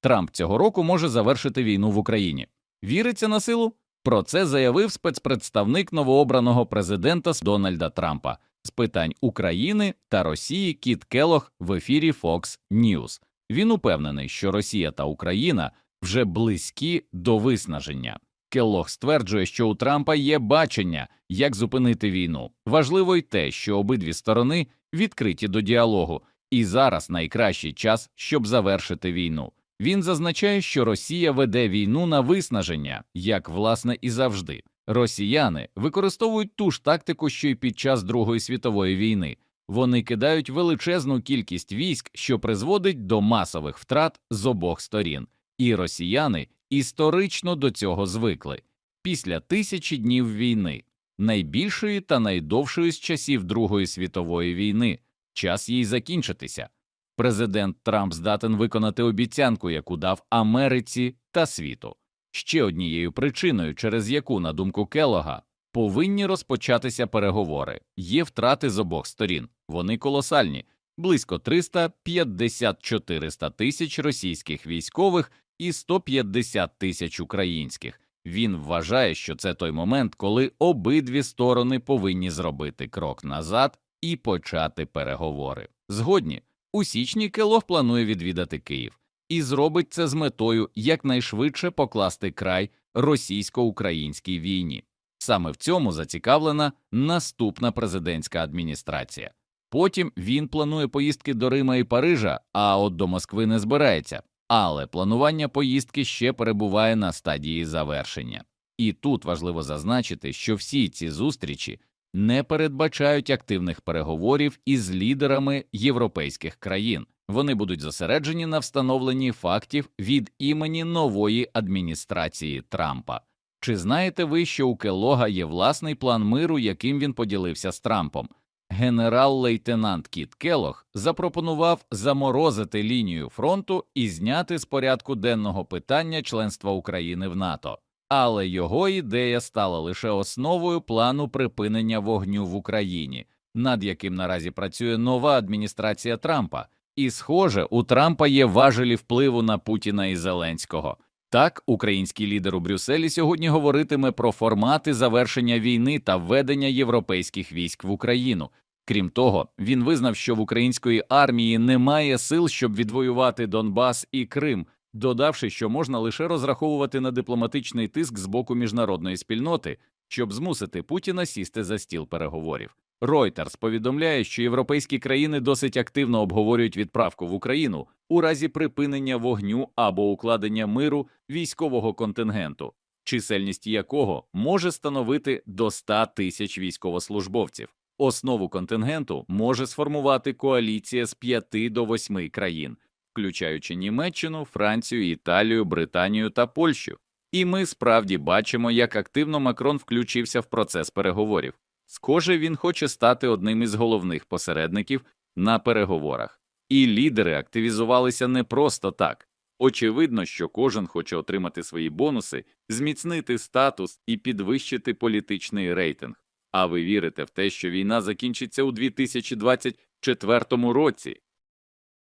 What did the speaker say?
Трамп цього року може завершити війну в Україні. Віриться на силу? Про це заявив спецпредставник новообраного президента Дональда Трампа з питань України та Росії Кіт Келох в ефірі Fox News. Він упевнений, що Росія та Україна вже близькі до виснаження. Келлог стверджує, що у Трампа є бачення, як зупинити війну. Важливо й те, що обидві сторони відкриті до діалогу, і зараз найкращий час, щоб завершити війну. Він зазначає, що Росія веде війну на виснаження, як власне і завжди. Росіяни використовують ту ж тактику, що й під час Другої світової війни. Вони кидають величезну кількість військ, що призводить до масових втрат з обох сторін, і росіяни історично до цього звикли. Після тисячі днів війни, найбільшої та найдовшої з часів Другої світової війни, час їй закінчитися. Президент Трамп здатен виконати обіцянку, яку дав Америці та світу. Ще однією причиною, через яку, на думку Келога, повинні розпочатися переговори. Є втрати з обох сторін. Вони колосальні близько 350-400 тисяч російських військових і 150 тисяч українських. Він вважає, що це той момент, коли обидві сторони повинні зробити крок назад і почати переговори. Згодні, у січні Келог планує відвідати Київ і зробить це з метою якнайшвидше покласти край російсько-українській війні. Саме в цьому зацікавлена наступна президентська адміністрація. Потім він планує поїздки до Рима і Парижа, а от до Москви не збирається. Але планування поїздки ще перебуває на стадії завершення. І тут важливо зазначити, що всі ці зустрічі не передбачають активних переговорів із лідерами європейських країн. Вони будуть зосереджені на встановленні фактів від імені нової адміністрації Трампа. Чи знаєте ви, що у Келога є власний план миру, яким він поділився з Трампом? Генерал-лейтенант Кіт Келох запропонував заморозити лінію фронту і зняти з порядку денного питання членства України в НАТО, але його ідея стала лише основою плану припинення вогню в Україні, над яким наразі працює нова адміністрація Трампа. І, схоже, у Трампа є важелі впливу на Путіна і Зеленського. Так, український лідер у Брюсселі сьогодні говоритиме про формати завершення війни та введення європейських військ в Україну. Крім того, він визнав, що в української армії немає сил, щоб відвоювати Донбас і Крим, додавши, що можна лише розраховувати на дипломатичний тиск з боку міжнародної спільноти, щоб змусити Путіна сісти за стіл переговорів. Reuters повідомляє, що європейські країни досить активно обговорюють відправку в Україну у разі припинення вогню або укладення миру військового контингенту, чисельність якого може становити до 100 тисяч військовослужбовців. Основу контингенту може сформувати коаліція з 5 до 8 країн, включаючи Німеччину, Францію, Італію, Британію та Польщу. І ми справді бачимо, як активно Макрон включився в процес переговорів. Схоже, він хоче стати одним із головних посередників на переговорах. І лідери активізувалися не просто так. Очевидно, що кожен хоче отримати свої бонуси, зміцнити статус і підвищити політичний рейтинг. А ви вірите в те, що війна закінчиться у 2024 році?